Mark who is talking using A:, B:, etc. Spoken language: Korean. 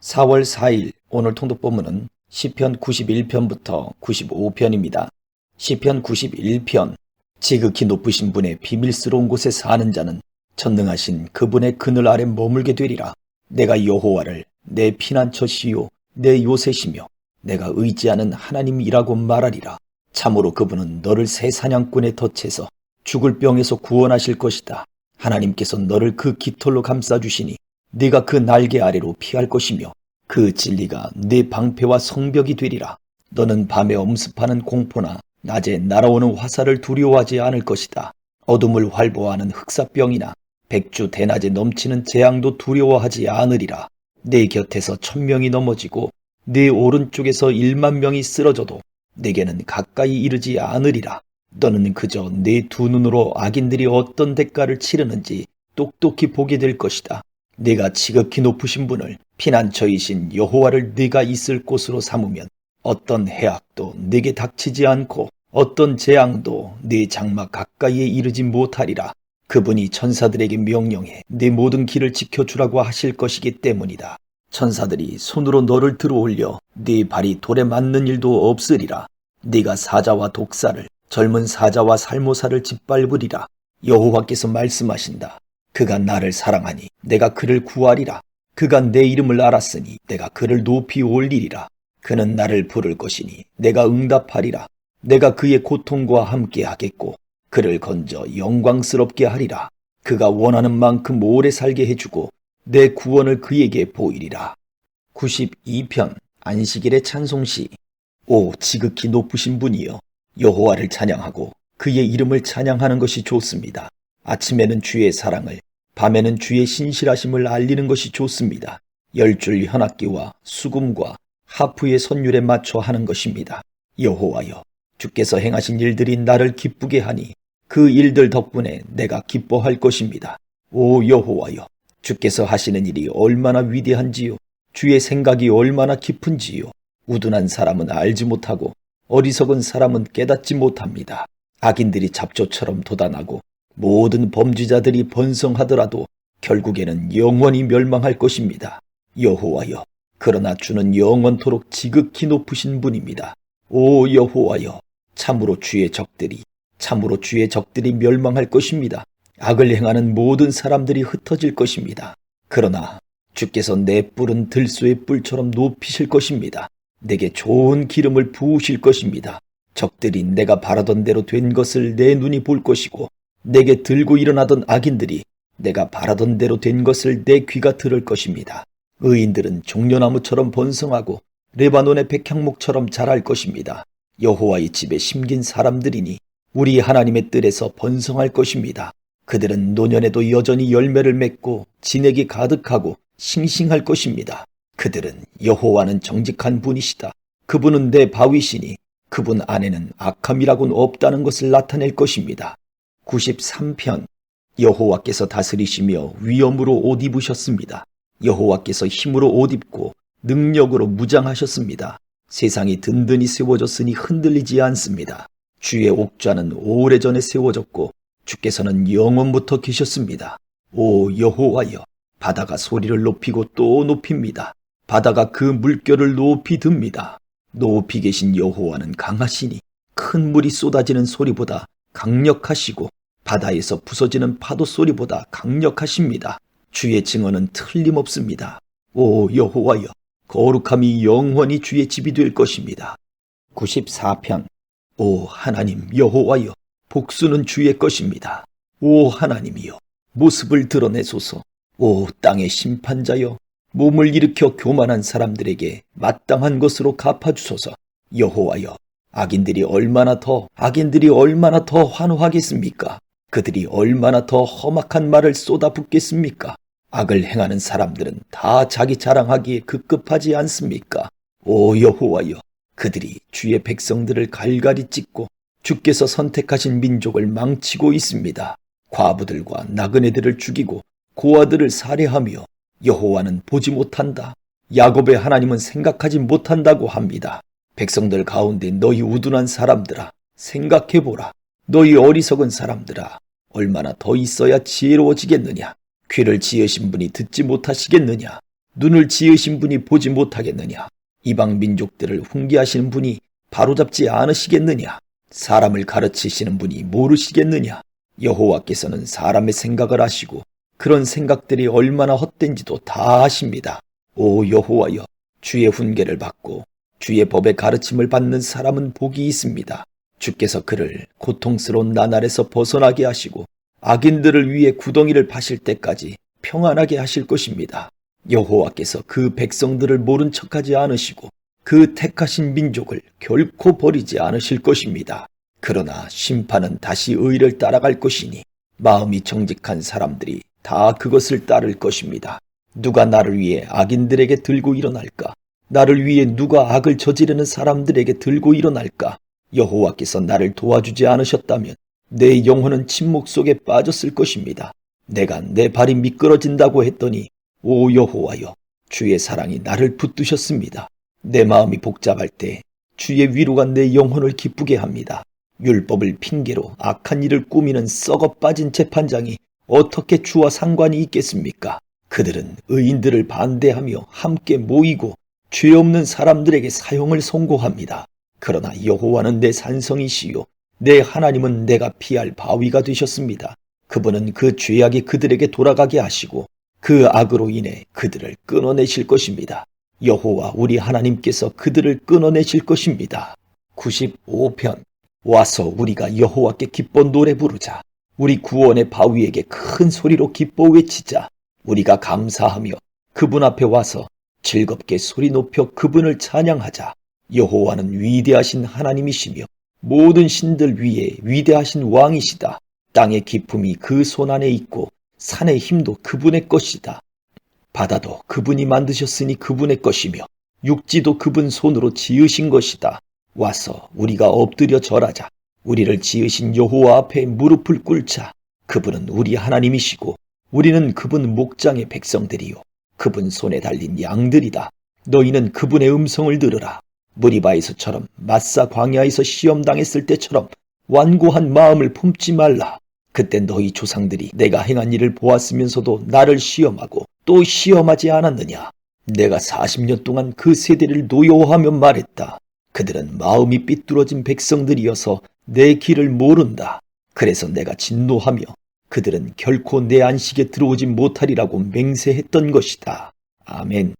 A: 4월 4일 오늘 통독 본문은 시편 91편부터 95편입니다. 시편 91편 지극히 높으신 분의 비밀스러운 곳에 사는 자는 전능하신 그분의 그늘 아래 머물게 되리라. 내가 여호와를 내 피난처시요 내 요새시며 내가 의지하는 하나님이라고 말하리라. 참으로 그분은 너를 새 사냥꾼의 덫에서 죽을 병에서 구원하실 것이다. 하나님께서 너를 그 깃털로 감싸주시니 네가 그 날개 아래로 피할 것이며 그 진리가 네 방패와 성벽이 되리라. 너는 밤에 엄습하는 공포나 낮에 날아오는 화살을 두려워하지 않을 것이다. 어둠을 활보하는 흑사병이나 백주 대낮에 넘치는 재앙도 두려워하지 않으리라. 내 곁에서 천명이 넘어지고 네 오른쪽에서 일만 명이 쓰러져도 내게는 가까이 이르지 않으리라. 너는 그저 네 두 눈으로 악인들이 어떤 대가를 치르는지 똑똑히 보게 될 것이다. 네가 지극히 높으신 분을 피난처이신 여호와를 네가 있을 곳으로 삼으면 어떤 해악도 네게 닥치지 않고 어떤 재앙도 네 장막 가까이에 이르지 못하리라. 그분이 천사들에게 명령해 네 모든 길을 지켜주라고 하실 것이기 때문이다. 천사들이 손으로 너를 들어올려 네 발이 돌에 맞는 일도 없으리라. 네가 사자와 독사를 젊은 사자와 살모사를 짓밟으리라. 여호와께서 말씀하신다. 그가 나를 사랑하니 내가 그를 구하리라. 그가 내 이름을 알았으니 내가 그를 높이 올리리라. 그는 나를 부를 것이니 내가 응답하리라. 내가 그의 고통과 함께 하겠고 그를 건져 영광스럽게 하리라. 그가 원하는 만큼 오래 살게 해주고 내 구원을 그에게 보이리라. 92편 안식일의 찬송시 오 지극히 높으신 분이여 여호와를 찬양하고 그의 이름을 찬양하는 것이 좋습니다. 아침에는 주의 사랑을 밤에는 주의 신실하심을 알리는 것이 좋습니다. 열줄 현악기와 수금과 하프의 선율에 맞춰 하는 것입니다. 여호와여 주께서 행하신 일들이 나를 기쁘게 하니 그 일들 덕분에 내가 기뻐할 것입니다. 오 여호와여 주께서 하시는 일이 얼마나 위대한지요 주의 생각이 얼마나 깊은지요 우둔한 사람은 알지 못하고 어리석은 사람은 깨닫지 못합니다. 악인들이 잡초처럼 돋아나고 모든 범죄자들이 번성하더라도 결국에는 영원히 멸망할 것입니다. 여호와여, 그러나 주는 영원토록 지극히 높으신 분입니다. 오 여호와여, 참으로 주의 적들이, 참으로 주의 적들이 멸망할 것입니다. 악을 행하는 모든 사람들이 흩어질 것입니다. 그러나 주께서 내 뿔은 들소의 뿔처럼 높이실 것입니다. 내게 좋은 기름을 부으실 것입니다. 적들이 내가 바라던 대로 된 것을 내 눈이 볼 것이고 내게 들고 일어나던 악인들이 내가 바라던 대로 된 것을 내 귀가 들을 것입니다. 의인들은 종려나무처럼 번성하고 레바논의 백향목처럼 자랄 것입니다. 여호와의 집에 심긴 사람들이니 우리 하나님의 뜰에서 번성할 것입니다. 그들은 노년에도 여전히 열매를 맺고 진액이 가득하고 싱싱할 것입니다. 그들은 여호와는 정직한 분이시다. 그분은 내 바위시니 그분 안에는 악함이라고는 없다는 것을 나타낼 것입니다. 93편 여호와께서 다스리시며 위엄으로 옷 입으셨습니다. 여호와께서 힘으로 옷 입고 능력으로 무장하셨습니다. 세상이 든든히 세워졌으니 흔들리지 않습니다. 주의 옥좌는 오래전에 세워졌고 주께서는 영원부터 계셨습니다. 오 여호와여 바다가 소리를 높이고 또 높입니다. 바다가 그 물결을 높이 듭니다. 높이 계신 여호와는 강하시니 큰 물이 쏟아지는 소리보다 강력하시고 바다에서 부서지는 파도 소리보다 강력하십니다. 주의 증언은 틀림없습니다. 오 여호와여 거룩함이 영원히 주의 집이 될 것입니다. 94편 오 하나님 여호와여 복수는 주의 것입니다. 오 하나님이여 모습을 드러내소서. 오 땅의 심판자여 몸을 일으켜 교만한 사람들에게 마땅한 것으로 갚아주소서. 여호와여 악인들이 얼마나 더 악인들이 얼마나 더 환호하겠습니까? 그들이 얼마나 더 험악한 말을 쏟아붓겠습니까? 악을 행하는 사람들은 다 자기 자랑하기에 급급하지 않습니까? 오 여호와여, 그들이 주의 백성들을 갈갈이 찢고 주께서 선택하신 민족을 망치고 있습니다. 과부들과 나그네들을 죽이고 고아들을 살해하며 여호와는 보지 못한다. 야곱의 하나님은 생각하지 못한다고 합니다. 백성들 가운데 너희 우둔한 사람들아, 생각해보라. 너희 어리석은 사람들아, 얼마나 더 있어야 지혜로워지겠느냐? 귀를 지으신 분이 듣지 못하시겠느냐? 눈을 지으신 분이 보지 못하겠느냐? 이방 민족들을 훈계하시는 분이 바로잡지 않으시겠느냐? 사람을 가르치시는 분이 모르시겠느냐? 여호와께서는 사람의 생각을 아시고 그런 생각들이 얼마나 헛된지도 다 아십니다. 오 여호와여, 주의 훈계를 받고 주의 법의 가르침을 받는 사람은 복이 있습니다. 주께서 그를 고통스러운 나날에서 벗어나게 하시고 악인들을 위해 구덩이를 파실 때까지 평안하게 하실 것입니다. 여호와께서 그 백성들을 모른 척하지 않으시고 그 택하신 민족을 결코 버리지 않으실 것입니다. 그러나 심판은 다시 의를 따라갈 것이니 마음이 정직한 사람들이 다 그것을 따를 것입니다. 누가 나를 위해 악인들에게 들고 일어날까? 나를 위해 누가 악을 저지르는 사람들에게 들고 일어날까? 여호와께서 나를 도와주지 않으셨다면 내 영혼은 침묵 속에 빠졌을 것입니다. 내가 내 발이 미끄러진다고 했더니 오 여호와여 주의 사랑이 나를 붙드셨습니다. 내 마음이 복잡할 때 주의 위로가 내 영혼을 기쁘게 합니다. 율법을 핑계로 악한 일을 꾸미는 썩어 빠진 재판장이 어떻게 주와 상관이 있겠습니까? 그들은 의인들을 반대하며 함께 모이고 죄 없는 사람들에게 사형을 선고합니다. 그러나 여호와는 내 산성이시요 내 하나님은 내가 피할 바위가 되셨습니다. 그분은 그 죄악이 그들에게 돌아가게 하시고 그 악으로 인해 그들을 끊어내실 것입니다. 여호와 우리 하나님께서 그들을 끊어내실 것입니다. 95편 와서 우리가 여호와께 기뻐 노래 부르자. 우리 구원의 바위에게 큰 소리로 기뻐 외치자. 우리가 감사하며 그분 앞에 와서 즐겁게 소리 높여 그분을 찬양하자. 여호와는 위대하신 하나님이시며 모든 신들 위에 위대하신 왕이시다. 땅의 기품이 그 손 안에 있고 산의 힘도 그분의 것이다. 바다도 그분이 만드셨으니 그분의 것이며 육지도 그분 손으로 지으신 것이다. 와서 우리가 엎드려 절하자. 우리를 지으신 여호와 앞에 무릎을 꿇자. 그분은 우리 하나님이시고 우리는 그분 목장의 백성들이요. 그분 손에 달린 양들이다. 너희는 그분의 음성을 들으라. 무리바에서처럼 마사 광야에서 시험 당했을 때처럼 완고한 마음을 품지 말라. 그때 너희 조상들이 내가 행한 일을 보았으면서도 나를 시험하고 또 시험하지 않았느냐? 내가 40년 동안 그 세대를 노여워하며 말했다. 그들은 마음이 삐뚤어진 백성들이어서 내 길을 모른다. 그래서 내가 진노하며 그들은 결코 내 안식에 들어오지 못하리라고 맹세했던 것이다. 아멘.